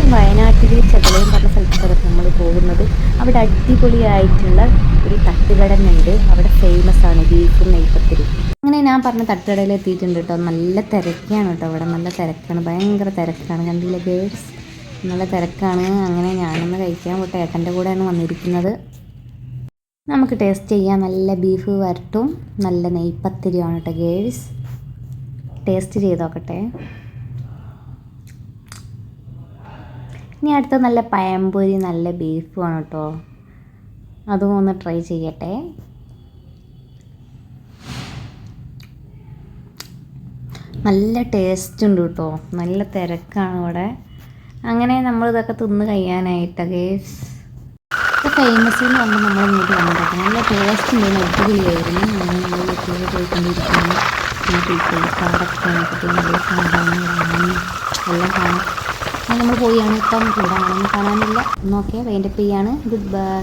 ഇപ്പം വയനാട്ടിൽ ചെതലയം പറഞ്ഞ സ്ഥലത്താണ് നമ്മൾ പോകുന്നത്. അവിടെ അടിപൊളിയായിട്ടുള്ള ഒരു തട്ടുകടനുണ്ട് അവിടെ ഫേമസ് ആണ് ബീഫും നെയ്പ്പത്തിരി അങ്ങനെ ഞാൻ പറഞ്ഞ തട്ടുകടയിൽ എത്തിയിട്ടുണ്ട് കേട്ടോ. നല്ല തിരക്കാണ് കേട്ടോ അവിടെ നല്ല തിരക്കാണ്. ഭയങ്കര തിരക്കാണ്. കണ്ടില്ല ഗേൾസ് നല്ല തിരക്കാണ്. അങ്ങനെ ഞാനൊന്ന് കഴിക്കാൻ പോട്ടെ. ഏട്ടന്റെ കൂടെയാണ് വന്നിരിക്കുന്നത്. നമുക്ക് ടേസ്റ്റ് ചെയ്യാം. നല്ല ബീഫ് വരട്ടും. നല്ല നെയ്പ്പത്തിരിയാണ് കേട്ടോ ഗേൾസ് ടേസ്റ്റ് ചെയ്ത് നോക്കട്ടെ. ഇനി അടുത്ത നല്ല പയംപൊരി നല്ല ബീഫുമാണ് കേട്ടോ അതും ഒന്ന് ട്രൈ ചെയ്യട്ടെ. നല്ല ടേസ്റ്റ് ഉണ്ട് കേട്ടോ നല്ല തിരക്കാണ് ഇവിടെ. അങ്ങനെ നമ്മൾ ഇതൊക്കെ തിന്ന് കഴിയാനായിട്ട് ഗേസ് ഫേമസ് എന്ന് പറഞ്ഞാൽ നമ്മൾ ഇങ്ങോട്ട് വന്നിട്ട് നല്ല ടേസ്റ്റ് ഉണ്ട് അടിപൊളിയായിരുന്നു. ഞാൻ നമ്മൾ പോയിക്കൊണ്ടിരിക്കുന്നു. പിന്നെ നല്ല അങ്ങനെ നമ്മൾ പോയാണ് ഇപ്പം ഇവിടെ കാണാനില്ല. നോക്കിയാൽ വൈൻഡപ്പ് ചെയ്യാണ്. Good bye.